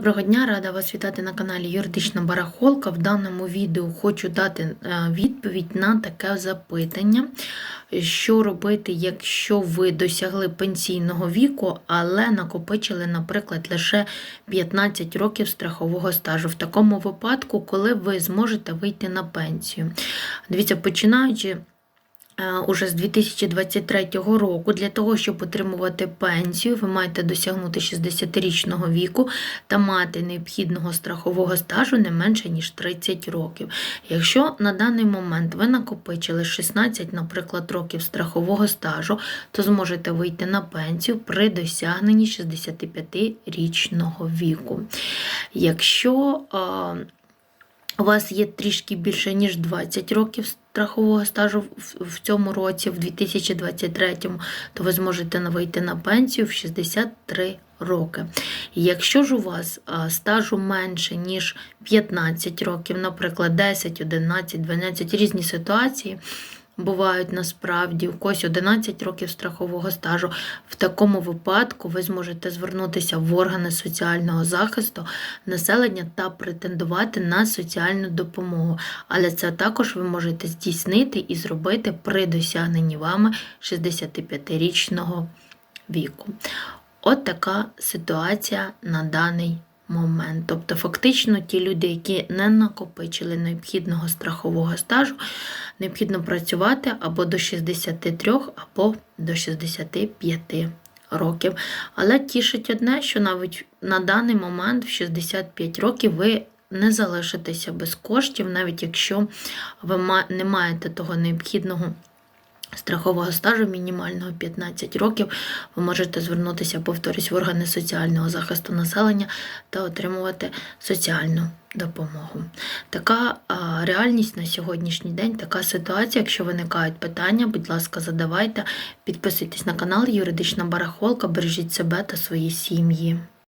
Доброго дня, рада вас вітати на каналі Юридична Барахолка. В даному відео хочу дати е, відповідь на таке запитання, що робити, якщо ви досягли пенсійного віку, але накопичили, наприклад, лише 15 років страхового стажу. В такому випадку, коли ви зможете вийти на пенсію. Дивіться, починаючи. Е, Уже з 2023 року для того, щоб отримувати пенсію, ви маєте досягнути 60-річного віку та мати необхідного страхового стажу не менше ніж 30 років. Якщо на даний момент ви накопичили 16, наприклад, років страхового стажу, то зможете вийти на пенсію при досягненні 65-річного віку. Якщо е, у вас є трішки більше, ніж 20 років страхового стажу в- цьому році, в 2023, то ви зможете вийти на пенсію в 63 роки. Якщо ж у вас стажу менше, ніж 15 років, наприклад, 10, 11, 12 різні ситуації, бувають насправді у когось 11 років страхового стажу. В такому випадку ви зможете звернутися в органи соціального захисту населення та претендувати на соціальну допомогу. Але це також ви можете здійснити і зробити при досягненні вами 65-річного віку. От така ситуація на даний момент. Тобто, фактично, ті люди, які не накопичили необхідного страхового стажу, необхідно працювати або до 63, або до 65 років. Але тішить одне, що навіть на даний момент, в 65 років, ви не залишитеся без коштів, навіть якщо ви не маєте того необхідного страхового стажу мінімального 15 років, ви можете звернутися, повторюсь, в органи соціального захисту населення та отримувати соціальну допомогу. Така а, реальність на сьогоднішній день, така ситуація. Якщо виникають питання, будь ласка, задавайте, підписуйтесь на канал Юридична Барахолка, бережіть себе та свої сім'ї.